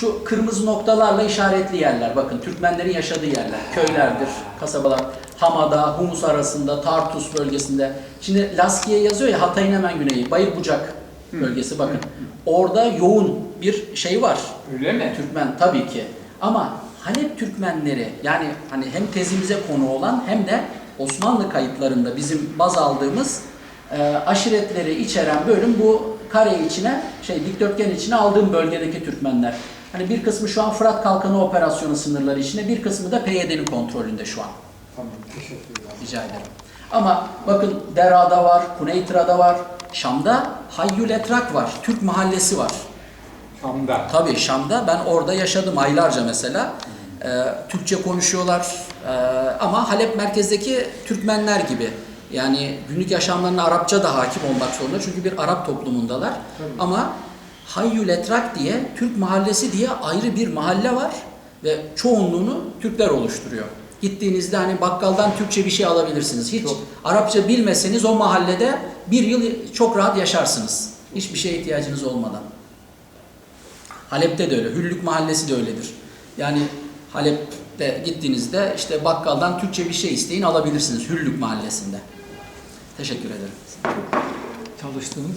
Şu kırmızı noktalarla işaretli yerler. Bakın Türkmenlerin yaşadığı yerler. Köylerdir, kasabalar. Hamada, Humus arasında, Tartus bölgesinde. Şimdi Laskiye yazıyor ya Hatay'ın hemen güneyi. Bayırbucak bölgesi bakın. Orada yoğun bir şey var. Öyle mi? Türkmen tabii ki. Ama Halep Türkmenleri yani hani hem tezimize konu olan hem de Osmanlı kayıtlarında bizim baz aldığımız e, aşiretleri içeren bölüm bu kare içine şey dikdörtgen içine aldığım bölgedeki Türkmenler. Hani bir kısmı şu an Fırat Kalkanı operasyonu sınırları içinde, bir kısmı da PYD'nin kontrolünde şu an. Tamam, teşekkürler. Rica ederim. Ama bakın Dera'da var, Kuneytra'da var, Şam'da Hayyül Etrak var, Türk mahallesi var. Şam'da. Tabii Şam'da ben orada yaşadım aylarca mesela. Ee, Türkçe konuşuyorlar Ee, ama Halep merkezdeki Türkmenler gibi. Yani günlük yaşamlarına Arapça da hakim olmak zorunda çünkü bir Arap toplumundalar. Tabii. Ama Hayyül Etrak diye Türk mahallesi diye ayrı bir mahalle var ve çoğunluğunu Türkler oluşturuyor. Gittiğinizde hani bakkaldan Türkçe bir şey alabilirsiniz. Hiç Çok. Arapça bilmeseniz o mahallede bir yıl çok rahat yaşarsınız. Hiçbir şeye ihtiyacınız olmadan. Halep'te de öyle. Hüllük mahallesi de öyledir. Yani Halep'te gittiğinizde işte bakkaldan Türkçe bir şey isteyin alabilirsiniz Hüllük mahallesinde. Teşekkür ederim. Çalıştığınız